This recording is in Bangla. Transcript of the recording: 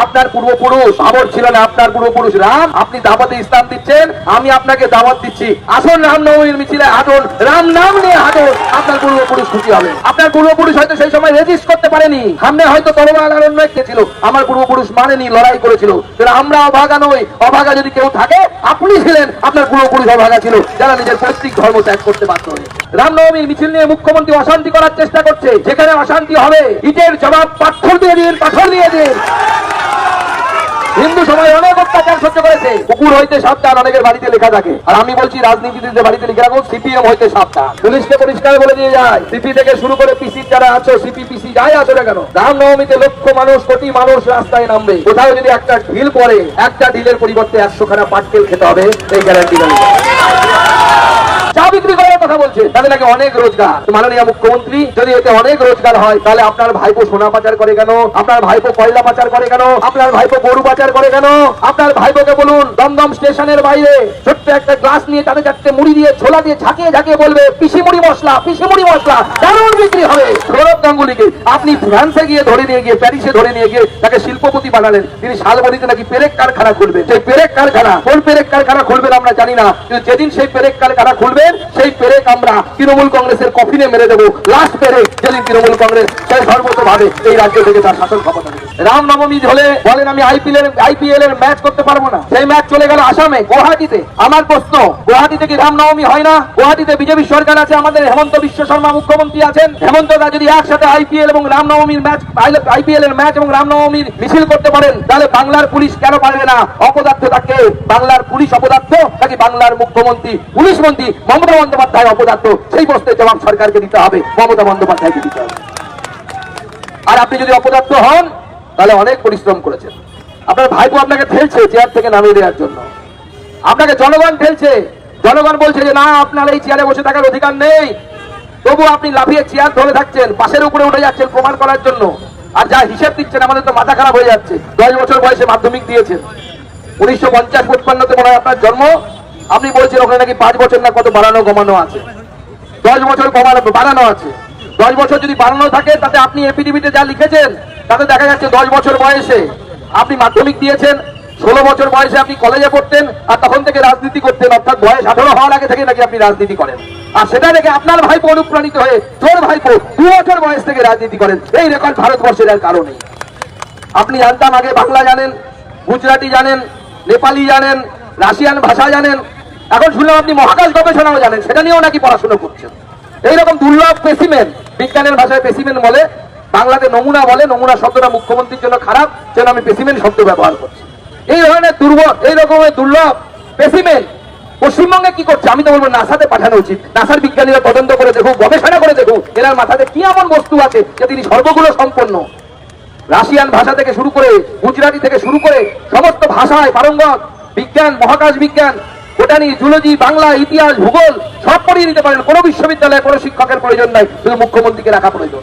আপনার পূর্বপুরুষ আবর না আপনার পূর্বপুরুষ রাম। আপনি দাওয়াতে ইসলাম দিচ্ছেন, আমি আপনাকে দাওয়াত দিচ্ছি। আসুন রামনবমীর মিছিলে হাঁটুন। রাম নাম নিয়ে হাঁটুন। আপনার পূর্বপুরুষ খুশি হবে। আপনার পূর্বপুরুষ হয়তো সেই সময় রেজিস্ট করতে পারেনি। সামনে হয়তো অন্য ছিল। আমার পূর্বপুরুষ মানেনি, লড়াই করেছিল। আমরা অভাগা নই। অভাগা যদি কেউ থাকে, আপনি ছিলেন আপনার পূর্বপুরুষ অভাগা ছিল, যারা নিজের পৈতৃক ধর্ম ত্যাগ করতে হয়েছে রামনবমীর মিছিল নিয়ে মুখ্যমন্ত্রী অশান্তি করার চেষ্টা করছে। যেখানে অশান্তি হবে, ইটের জবাব পাথর দিয়ে দিন, পাথর দিয়ে দিন। হিন্দু সমাজ অনেক অত্যাচার সহ্য করেছে। কুকুর হইতে সাবধান, অনেকের বাড়িতে লেখা থাকে। আর আমি বলছি, রাজনীতিতে বাড়িতে লিখে রাখো সিপিএম হইতে সাবধান। পুলিশকে পরিষ্কার বলে দিয়ে যায়, সিপি থেকে শুরু করে পিসির যারা আছো, সিপি, পিসি, যাই আছো না কেন রাম নবমীতে লক্ষ মানুষ, কোটি মানুষ রাস্তায় নামবে। কোথাও যদি একটা ঢিল পড়ে, একটা ঢিলের পরিবর্তে একশো খানা পাটকেল খেতে হবে, এই গ্যারান্টি কথা বলছে তাদের নাকি অনেক রোজগার। মাননীয় মুখ্যমন্ত্রী, যদি এতে অনেক রোজগার হয়, তাহলে আপনার ভাইপো সোনা পাচার করে কেন? আপনার ভাইপো কয়লা পাচার করে কেন? আপনার ভাইপো গরু পাচার করে কেন? আপনার ভাইপোকে বলুন, দমদম স্টেশনের বাইরে ছোট্ট একটা গ্লাস নিয়ে তাদের চারটে মুড়ি দিয়ে, ছোলা দিয়ে ঝাঁকিয়ে ঝাঁকিয়ে বলবে পিসি মুড়ি মশলা পিসি মুড়ি মশলা, দারুণ বিক্রি হবে। আপনি ফ্রান্সে গিয়ে ধরে নিয়ে গিয়ে, প্যারিসে ধরে নিয়ে গিয়ে তাকে শিল্পপতি বানালেন। তিনি শালবনিতে নাকি পেরেক কারখানা খুলবেন? সেই পেরেক কারখানা, কোন পেরেক কারখানা খুলবেন আমরা জানি না। কিন্তু যেদিন সেই পেরেক কারখানা খুলবেন, সেই পেরেক আমরা তৃণমূল কংগ্রেসের কফিনে মেরে দেবো। লাস্ট পেরেক যেদিন তৃণমূল কংগ্রেস সেই সর্বতভাবে এই রাজ্য থেকে তার শাসন ক্ষমতা। রামনবমী হলে বলেন আমি আইপিএল এর আইপিএল এর ম্যাচ করতে পারব না। সেই ম্যাচ চলে গেল আসামে, গুয়াহাটিতে। আমার প্রশ্ন, গুয়াহাটিতে কি রামনবমী হয় না? গুয়াহাটিতে বিজেপি সরকার আছে, আমাদের হেমন্ত বিশ্ব শর্মা মুখ্যমন্ত্রী আছেন। হেমন্ত দা যদি একসাথে আইপিএল এবং রামনবমীর ম্যাচ আইপিএল এর ম্যাচ এবং রামনবমীর মিছিল করতে পারেন, তাহলে বাংলার পুলিশ কেন পারবে না? অপদার্থ তাকে বাংলার পুলিশ অপদার্থ নাকি বাংলার মুখ্যমন্ত্রী, পুলিশ মন্ত্রী মমতা বন্দ্যোপাধ্যায় অপদার্থ? সেই প্রশ্নের জবাব সরকারকে দিতে হবে, মমতা বন্দ্যোপাধ্যায়কে দিতে হবে। আর আপনি যদি অপদার্থ হন তাহলে অনেক পরিশ্রম করেছেন আপনার ভাইপো আপনাকে ঠেলছে চেয়ার থেকে নামিয়ে দেওয়ার জন্য। আপনাকে জনগণ ঠেলছে। জনগণ বলছে যে, না, আপনার এই চেয়ারে বসে থাকার অধিকার নেই। তবু আপনি লাফিয়ে চেয়ার ধরে থাকছেন, পাশের উপরে উঠে যাচ্ছেন প্রমাণ করার জন্য। আর যা হিসেব দিচ্ছেন, আমাদের তো মাথা খারাপ হয়ে যাচ্ছে। দশ বছর বয়সে মাধ্যমিক দিয়েছেন। উনিশশো পঞ্চাশ পঞ্চান্নতে মনে হয় আপনার জন্ম। আপনি বলছেন, ওখানে নাকি পাঁচ বছর না কত বাড়ানো কমানো আছে। দশ বছর কমানো, বাড়ানো আছে। দশ বছর যদি বাড়ানো থাকে, তাতে আপনি এপিডিবিতে যা লিখেছেন, তাতে দেখা যাচ্ছে দশ বছর বয়সে আপনি মাধ্যমিক দিয়েছেন, ষোলো বছর বয়সে আপনি কলেজে পড়তেন, আর তখন থেকে রাজনীতি করতেন, অর্থাৎ বয়স আঠারো হওয়ার আগে থেকে নাকি আপনি রাজনীতি করেন। আর সেটা দেখে আপনার ভাইপো অনুপ্রাণিত হয়ে, তোর ভাইপো দু বছর বয়স থেকে রাজনীতি করেন। এই রেকর্ড ভারতবর্ষের আর কারণে আপনি জানতাম আগে বাংলা জানেন, গুজরাটি জানেন, নেপালি জানেন, রাশিয়ান ভাষা জানেন। এখন শুনলাম আপনি মহাকাশ গবেষণাও জানেন, সেটা নিয়েও নাকি পড়াশোনা করছেন। এইরকম দুর্লভ পেসিমেন বিজ্ঞানের ভাষায় পেসিমেন বলে, বাংলাতে নমুনা বলে, নমুনা শব্দটা মুখ্যমন্ত্রীর জন্য খারাপ, যেন আমি পেসিমেন শব্দ ব্যবহার করছি। এই ধরনের দুর্বল, এই রকমের দুর্লভ পেসিমেন পশ্চিমবঙ্গে কি করছে? আমি তো বলব নাসাতে পাঠানো উচিত। নাসার বিজ্ঞানীরা তদন্ত করে দেখুক, গবেষণা করে দেখুক, এনার মাথাতে কি এমন বস্তু আছে যে তিনি সর্বগুলো সম্পন্ন। রাশিয়ান ভাষা থেকে শুরু করে, গুজরাটি থেকে শুরু করে, সমস্ত ভাষায় পারঙ্গত বিজ্ঞান, মহাকাশ বিজ্ঞান বোটানি জুলজি, বাংলা, ইতিহাস, ভূগোল সব পড়িয়ে দিতে পারেন। কোনো বিশ্ববিদ্যালয়ে কোনো শিক্ষকের প্রয়োজন নাই। শুধু মুখ্যমন্ত্রীকে রাখা প্রয়োজন।